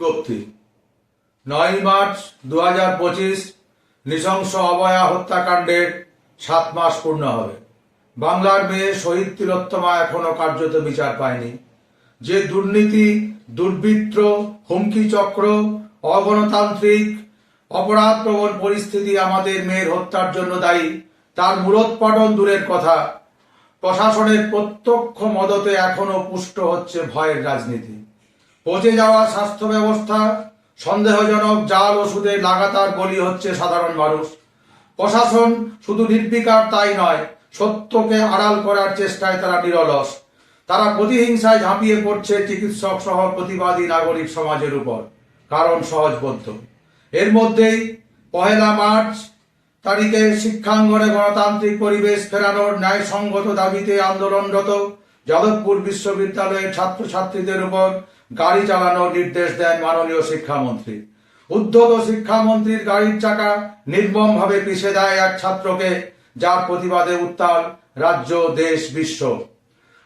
বিজ্ঞপ্তি। নয় মার্চ দু হাজার পঁচিশ, নৃশংস অবয়া হত্যাকাণ্ডের সাত মাস পূর্ণ হবে। বাংলার মেয়ে শহীদ তিলোত্তমা এখনও কার্যত বিচার পায়নি। যে দুর্নীতি, দুর্বৃত্ত, হুমকি চক্র, অগণতান্ত্রিক অপরাধপ্রবণ পরিস্থিতি আমাদের মেয়ের হত্যার জন্য দায়ী, তার মূলোৎপাটন দূরের কথা, প্রশাসনের প্রত্যক্ষ মদতে এখনও পুষ্ট হচ্ছে ভয়ের রাজনীতি। পচে যাওয়া স্বাস্থ্য ব্যবস্থা, সন্দেহজনক জাল ওষুধে লাগাতার বলি হচ্ছে সাধারণ মানুষ। প্রশাসন শুধু নির্বিকার তাই নয়, সত্যকে আড়াল করার চেষ্টায় তারা নিরলস। তারা প্রতিহিংসায় ঝাঁপিয়ে পড়ছে চিকিৎসক সহ প্রতিবাদী নাগরিক সমাজের উপর, কারণ সহজবদ্ধ এর মধ্যেই পহেলা মার্চ তারিখে শিক্ষাঙ্গনে গণতান্ত্রিক পরিবেশ ফেরানোর ন্যায়সঙ্গত দাবিতে আন্দোলনরত যাদবপুর বিশ্ববিদ্যালয়ের ছাত্রছাত্রীদের উপর গাড়ি চালানোর নির্দেশ দেন মাননীয় শিক্ষামন্ত্রী। উদ্ধত শিক্ষামন্ত্রীর গাড়ির চাকা নির্মমভাবে পিষে দেয় এক ছাত্রকে, যার প্রতিবাদে উত্তাল রাজ্য, দেশ, বিশ্ব।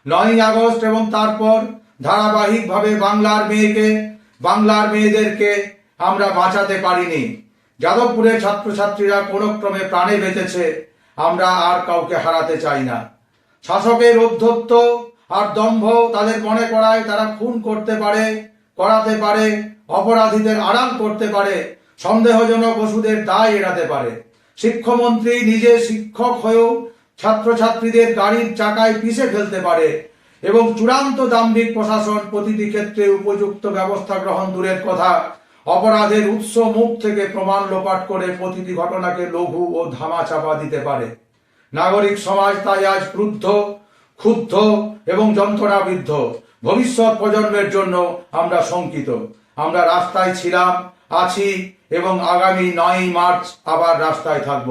নয়ই আগস্ট এবং তারপর ধারাবাহিকভাবে বাংলার মেয়েকে, বাংলার মেয়েদেরকে আমরা বাঁচাতে পারিনি। যাদবপুরের ছাত্রছাত্রীরা কোনো ক্রমে প্রাণে বেঁচেছে, আমরা আর কাউকে হারাতে চাই না। শাসকের অধ্যত্ব আর দম্ভ তাদের মনে করায় তারা খুন করতে পারে, করাতে পারে, অপরাধীদের আড়াল করতে পারে, সন্দেহজনক ওষুধের দায় এড়াতে পারে। শিক্ষামন্ত্রী নিজে শিক্ষক হয়েও ছাত্রছাত্রীদের গাড়ির চাকায় পিষে ফেলতে পারে এবং চূড়ান্ত দাম্ভিক প্রশাসন প্রতিটি ক্ষেত্রে উপযুক্ত ব্যবস্থা গ্রহণ দূরের কথা। অপরাধের উৎস মুখ থেকে প্রমাণ লোপাট করে প্রতিটি ঘটনাকে লঘু ও ধামা চাপা দিতে পারে। নাগরিক সমাজ তাই আজ ক্রুদ্ধ। ক্ষুব্ধ এবং যন্ত্রণাবিদ্ধ। ভবিষ্যৎ প্রজন্মের জন্য আমরা শঙ্কিত। আমরা রাস্তায় ছিলাম, আছি এবং আগামী নয় মার্চ আবার রাস্তায় থাকব।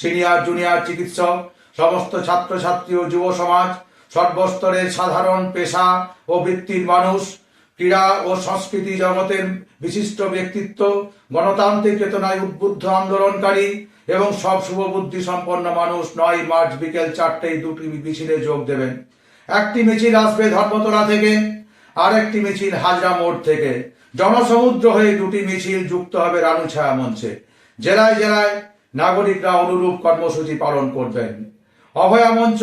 সিনিয়র, জুনিয়র চিকিৎসক, সমস্ত ছাত্রছাত্রী ও যুব সমাজ, সর্বস্তরের সাধারণ পেশা ও বৃত্তির মানুষ, ক্রীড়া ও সংস্কৃতি জগতের বিশিষ্ট ব্যক্তিত্ব, গণতান্ত্রিক চেতনায় উদ্বুদ্ধ আন্দোলনকারী এবং সব শুভবুদ্ধি সম্পন্ন মানুষ নয় মার্চ বিকেল চারটেই দুটি মিছিলে যোগ দেবেন। একটি মিছিল আসবে ধর্মতলা থেকে আর একটি মিছিল হাজরা মোড় থেকে। জনসমুদ্র হয়ে দুটি মিছিল যুক্ত হবে রানুছায়া মঞ্চে। জেলায় জেলায় নাগরিকরা অনুরূপ কর্মসূচি পালন করবেন। অভয়া মঞ্চ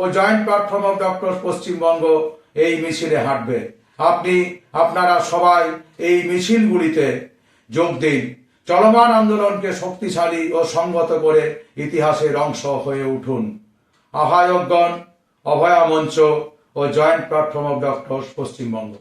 ও joint platform of doctor Paschimbanga এই মিছিলে হাঁটবে। আপনি, আপনারা সবাই এই মিছিলগুলিতে যোগ দিন। চলমান আন্দোলনকে শক্তিশালী ও সংগত করে ইতিহাসের অংশ হয়ে উঠুন। আহ্বায়কগণ, অভয়া মঞ্চ ও joint platform of doctor Paschimbanga.